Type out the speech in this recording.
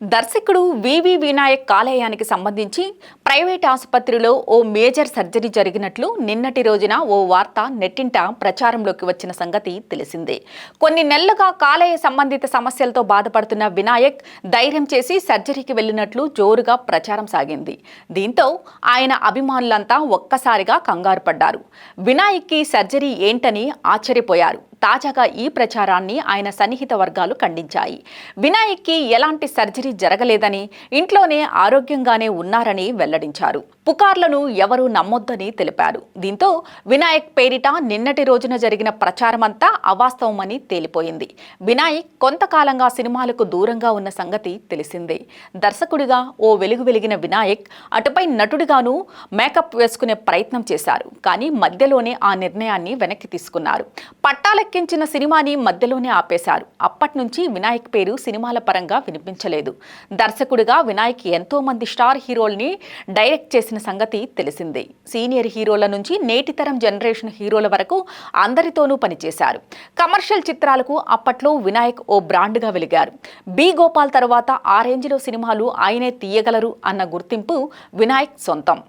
దర్శకుడు వివి వినాయక్ కాలేయానికి సంబంధించి ప్రైవేట్ ఆసుపత్రిలో ఓ మేజర్ సర్జరీ జరిగినట్లు నిన్నటి రోజున ఓ వార్త నెట్టింట ప్రచారంలోకి వచ్చిన సంగతి తెలిసిందే. కొన్ని నెలలుగా కాలేయ సంబంధిత సమస్యలతో బాధపడుతున్న వినాయక్ ధైర్యం చేసి సర్జరీకి వెళ్ళినట్లు జోరుగా ప్రచారం సాగింది. దీంతో ఆయన అభిమానులంతా ఒక్కసారిగా కంగారు పడ్డారు. వినాయక్కి సర్జరీ ఏంటని ఆశ్చర్యపోయారు. తాజాగా ఈ ప్రచారాన్ని ఆయన సన్నిహిత వర్గాలు ఖండించాయి. వినాయక్కి ఎలాంటి సర్జరీ జరగలేదని ఇంట్లోనే ఆరోగ్యంగానే ఉన్నారని వెల్లడించారు. పుకార్లను ఎవరూ నమ్మొద్దని తెలిపారు. దీంతో వినాయక్ పేరిట నిన్నటి రోజున జరిగిన ప్రచారమంతా అవాస్తవమని తేలిపోయింది. వినాయక్ కొంతకాలంగా సినిమాలకు దూరంగా ఉన్న సంగతి తెలిసిందే. దర్శకుడిగా ఓ వెలుగు వెలిగిన వినాయక్ అటుపై నటుడిగాను మేకప్ వేసుకునే ప్రయత్నం చేశారు. కానీ మధ్యలోనే ఆ నిర్ణయాన్ని వెనక్కి తీసుకున్నారు. పట్టాలెక్కించిన సినిమాని మధ్యలోనే ఆపేశారు. అప్పటి నుంచి వినాయక్ పేరు సినిమాల పరంగా వినిపించలేదు. దర్శకుడిగా వినాయక్ ఎంతో మంది స్టార్ హీరోల్ని డైరెక్ట్ చేసిన సంగతి తెలిసిందే. సీనియర్ హీరోల నుంచి నేటి తరం జనరేషన్ హీరోల వరకు అందరితోనూ పనిచేశారు. కమర్షియల్ చిత్రాలకు అప్పట్లో వినాయక్ ఓ బ్రాండ్గా వెలిగారు. బి గోపాల్ తర్వాత ఆ రేంజ్లో సినిమాలు ఆయనే తీయగలరు అన్న గుర్తింపు వినాయక్ సొంతం.